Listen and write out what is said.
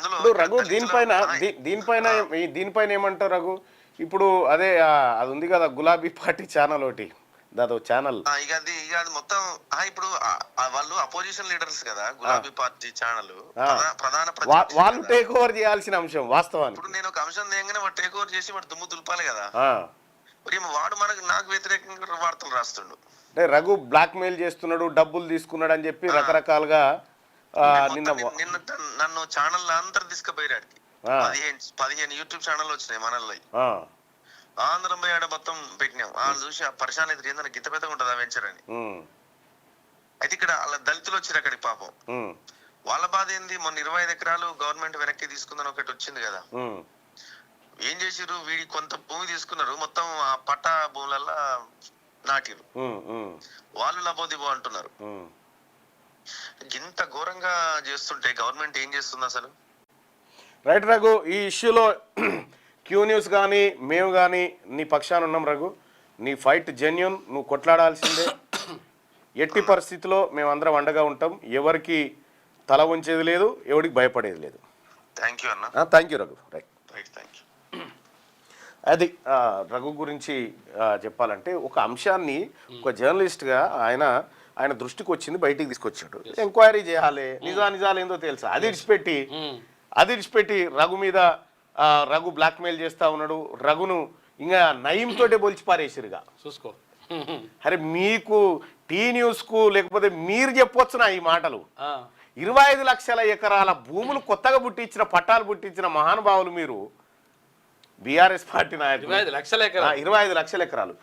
అందులో రఘు దీనిపైన దీనిపైన ఈ- దీనిపైన ఏమంటారు రఘు? ఇప్పుడు అదే అది ఉంది కదా గులాబీ పార్టీ ఛానల్ ఒకటి. దాదో ఛానల్. ఆ, ఇక అది ఇక అది మొత్తం ఆ, ఇప్పుడు వాళ్ళు అపోజిషన్ లీడర్స్ కదా గులాబీ పార్టీ ఛానల్. ప్రధాన వాళ్ళు. టేక్ ఓవర్ చేయాల్సిన అంశం వాస్తవానికి. ఇప్పుడు నేను ఒక అంశం తేగానే వాడు టేక్ ఓవర్ చేసి వాడు దుమ్ము దులపాలి కదా. వాడు మనకు నాకు వ్యతిరేకంగా వార్తలు రాస్తుండు. అంటే రఘు బ్లాక్ మెయిల్ చేస్తున్నాడు డబ్బులు తీసుకున్నాడు అని చెప్పి రకరకాలుగా నిన్న నిన్న నన్ను ఛానల్ అందరు తీసుకుపోయాడికి ఆ. పదిహేను పదిహేను యూట్యూబ్ ఛానల్ వచ్చినాయి మనల్లో ఆ, ఆంధ్రం పోయి ఆడ మొత్తం పెట్టినాం. వాళ్ళు చూసి ఆ పరిశాన్ అయితే ఏందని గిత్త పెద్దగా ఉంటుంది ఆ వెంచర్ అని అయితే ఇక్కడ వాళ్ళ దళితులు వచ్చారు అక్కడికి పాపం. వాళ్ళ బాధ ఏంది? మొన్న ఇరవై ఐదు ఎకరాలు గవర్నమెంట్ వెనక్కి తీసుకుందని ఒకటి వచ్చింది కదా. ఏం చేసిర్రు? వీడి కొంత భూమి తీసుకున్నారు. మొత్తం ఆ పట్టా భూములల్లా నాటిరు వాళ్ళు లబోదిబో అంటున్నారు. ఇంత ఘోరంగా చేస్తుంటే గవర్నమెంట్ ఏం చేస్తుంది అసలు? రైట్ రఘు ఈ ఇష్యూలో క్యూ న్యూస్ కానీ మేము కానీ నీ పక్షాన ఉన్నాం రఘు. నీ ఫైట్ జెన్యున్ నువ్వు కొట్లాడాల్సిందే. ఎట్టి పరిస్థితిలో మేమందరం అండగా ఉంటాం. ఎవరికి తల ఉంచేది లేదు ఎవరికి భయపడేది లేదు. థ్యాంక్ యూ అన్న. Thank you Raghu. Right right thank you అది రఘు గురించి చెప్పాలంటే ఒక అంశాన్ని ఒక జర్నలిస్ట్గా ఆయన ఆయన దృష్టికి వచ్చింది బయటికి తీసుకొచ్చాడు. ఎంక్వైరీ చేయాలి. నిజా నిజాలు ఏందో తెలుసా? అది ఇడిచిపెట్టి అది ఇడిచిపెట్టి రఘు మీద రఘు బ్లాక్మెయిల్ చేస్తా ఉన్నాడు. రఘును ఇంకా నయం తోటే బొలిచి పారేసిరుగా చూసుకో. అరే మీకు టీ న్యూస్కు లేకపోతే మీరు చెప్పొచ్చు నా ఈ మాటలు? ఇరవై ఐదు లక్షల ఎకరాల భూములు కొత్తగా పుట్టించిన పట్టాలు పుట్టించిన మహానుభావులు మీరు బీఆర్ఎస్ పార్టీ నాయకులు. ఇరవై ఐదు లక్షల ఎకరాలు.